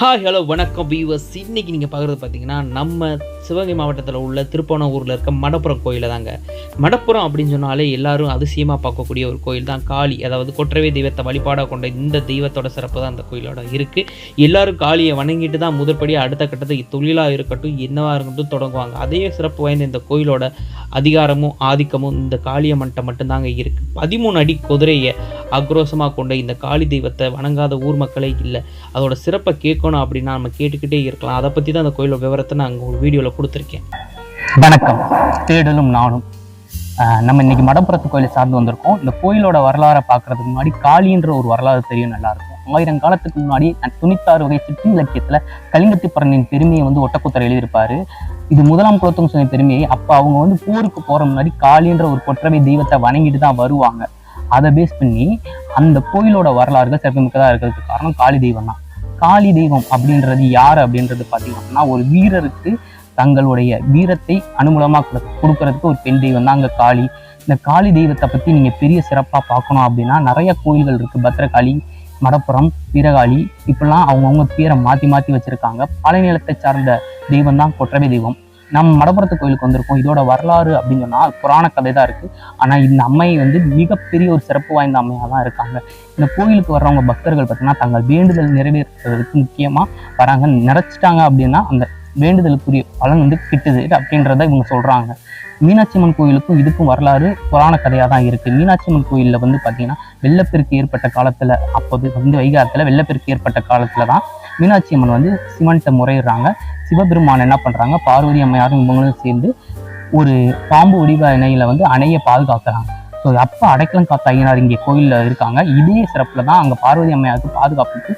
Hi hello வணக்கம் viewers இன்றைக்கி நீங்கள் பார்க்குறது பார்த்தீங்கன்னா நம்ம சிவகங்கை மாவட்டத்தில் உள்ள திருப்பணம் இருக்க மடப்புறம் கோயிலை தாங்க. மடப்புறம் அப்படின்னு சொன்னாலே எல்லாரும் அதிசயமாக பார்க்கக்கூடிய ஒரு கோயில் தான் காளி. அதாவது கொற்றவை தெய்வத்தை வழிபாடாக கொண்ட இந்த தெய்வத்தோட சிறப்பு தான் அந்த கோயிலோட இருக்குது எல்லாரும் காளியை வணங்கிட்டு தான் முதற்படியாக அடுத்த கட்டத்தை தொழிலாக இருக்கட்டும் என்னவாக இருக்கட்டும் தொடங்குவாங்க. அதே சிறப்பு வாய்ந்த இந்த கோயிலோட அதிகாரமும் ஆதிக்கமும் இந்த காளியம்மன்ட்ட மட்டும்தாங்க இருக்குது பதிமூணு அடி குதிரையை ஆக்ரோஷமாக கொண்ட இந்த காளி தெய்வத்தை வணங்காத ஊர் மக்களே இல்லை. அதோட சிறப்பை கேட்கும் இருக்கணும் அப்படின்னா நம்ம கேட்டுக்கிட்டே இருக்கலாம். அதை பற்றி தான் அந்த கோயிலோட விவரத்தை நான் அங்கே ஒரு வீடியோவில் கொடுத்துருக்கேன். வணக்கம். தேடலும் நானும் ஆஹ் நம்ம இன்னைக்கு மடப்புறத்து கோயிலை சார்ந்து வந்திருக்கோம். இந்த கோயிலோட வரலாறை பார்க்கறதுக்கு முன்னாடி காளின்ற ஒரு வரலாறு தெரியும் நல்லா இருக்கும். ஆயிரம் காலத்துக்கு முன்னாடி துணித்தாறு வகை சிற்றி இலக்கியத்தில் கலிங்கத்திப்பரனின் பெருமையை வந்து ஒட்டக்குத்தர் எழுதியிருப்பாரு. இது முதலாம் குலத்தும் சொன்ன பெருமையை அப்போ அவங்க வந்து போருக்கு போற முன்னாடி காளின்ற ஒரு கொற்றவை தெய்வத்தை வணங்கிட்டு தான் வருவாங்க. அதை பேஸ் பண்ணி அந்த கோயிலோட வரலாறுகள் சிறப்புமிக்கதாக இருக்கிறதுக்கு காரணம் காளி தெய்வம் தான் காளி தெய்வம் அப்படின்றது யார் அப்படின்றது பார்த்தீங்கன்னா ஒரு வீரருக்கு தங்களுடைய வீரத்தை அனுமூலமாக கொடு- கொடுக்கறதுக்கு ஒரு பெண் தெய்வம் தான் அங்கே காளி. இந்த காளி தெய்வத்தை பற்றி நீங்கள் பெரிய சிறப்பாக பார்க்கணும் அப்படின்னா நிறைய கோயில்கள் இருக்குது பத்திரகாளி மடப்புறம் வீரகாளி இப்படிலாம் அவங்கவுங்க பேரை மாற்றி மாற்றி வச்சுருக்காங்க. பழநிலத்தை சார்ந்த தெய்வம் தான் கொற்றவை தெய்வம். நம்ம மடபுரத்து கோயிலுக்கு வந்திருக்கோம். இதோட வரலாறு அப்படின்னு சொன்னால் புராண கதை தான் இருக்குது ஆனால் இந்த அம்மை வந்து மிகப்பெரிய ஒரு சிறப்பு வாய்ந்த அம்மையாக தான் இருக்காங்க. இந்த கோயிலுக்கு வர்றவங்க பக்தர்கள் பார்த்தீங்கன்னா தங்கள் வேண்டுதல் நிறைவேற்றுறதுக்கு முக்கியமாக வராங்க நிறச்சிட்டாங்க அப்படின்னா அந்த வேண்டுதலுக்குரிய பலன் வந்து கிட்டுது அப்படின்றத இவங்க சொல்கிறாங்க மீனாட்சி அம்மன் கோயிலுக்கும் இதுக்கும் வரலாறு புராண கதையாக தான் இருக்குது மீனாட்சி அம்மன் கோயிலில் வந்து பார்த்திங்கன்னா வெள்ளப்பெருக்கு ஏற்பட்ட காலத்தில் அப்போது வந்து வைகாரத்தில் வெள்ளப்பெருக்கு ஏற்பட்ட காலத்தில் தான் மீனாட்சி அம்மன் வந்து சிவன்கிட்ட முறையிடுறாங்க. சிவபெருமான் என்ன பண்ணுறாங்க பார்வதி அம்மையாரும் இவங்களும் சேர்ந்து ஒரு பாம்பு வடிவ இணையில வந்து அணையை பாதுகாக்கிறாங்க. ஸோ அப்போ அடைக்கலம் காத்த ஐயனார் இங்கே கோயிலில் இருக்காங்க. இதே சிறப்பில் தான் அங்கே பார்வதி அம்மையாருக்கு பாதுகாப்புக்கு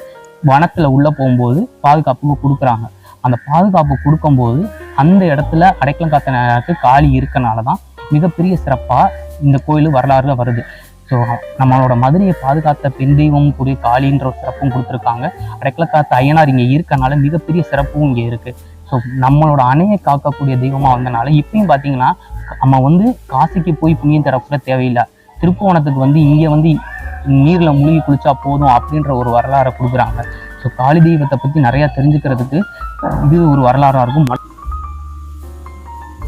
வனத்தில் உள்ளே போகும்போது பாதுகாப்புக்கு கொடுக்குறாங்க. அந்த பாதுகாப்பு கொடுக்கும்போது அந்த இடத்துல அடைக்கலம் காத்த ஐயனாருக்கு காளி இருக்கனால தான் மிகப்பெரிய சிறப்பாக இந்த கோயில் வரலாறு வருது. ஸோ நம்மளோட மதுரையை பாதுகாத்த பெண் தெய்வம் கூடிய காளின்ற ஒரு சிறப்பும் கொடுத்துருக்காங்க. அடைக்கல காத்த ஐயனார் இங்கே இருக்கனால மிகப்பெரிய சிறப்பும் இங்கே இருக்கு. ஸோ நம்மளோட அணையை காக்கக்கூடிய தெய்வமாக வந்தனால இப்பயும் பார்த்தீங்கன்னா நம்ம வந்து காசிக்கு போய் புண்ணியம் தரக்கூட தேவையில்லை. திருப்புவனத்துக்கு வந்து இங்கே வந்து நீரில் மூழ்கி குளிச்சா போதும் அப்படின்ற ஒரு வரலாறை கொடுக்குறாங்க. ஸோ காளி தெய்வத்தை பற்றி நிறையா தெரிஞ்சுக்கிறதுக்கு இது ஒரு வரலாறாக இருக்கும்.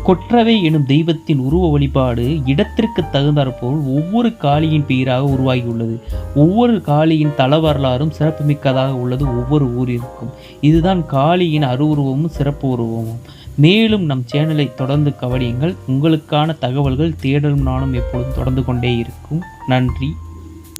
கொற்றவை எனும் தெய்வத்தின் உருவ வழிபாடு இடத்திற்கு தகுந்தாற்போல் ஒவ்வொரு காளியின் பெயராக உருவாகியுள்ளது. ஒவ்வொரு காளியின் தல வரலாறும் சிறப்புமிக்கதாக உள்ளது ஒவ்வொரு ஊரிற்கும். இதுதான் காளியின் அருவுருவமும் சிறப்பு உருவமும். மேலும் நம் சேனலை தொடர்ந்து கவனியுங்கள். உங்களுக்கான தகவல்கள் தேடலும் நானும் எப்பொழுதும் தொடர்ந்து கொண்டே இருக்கும். நன்றி.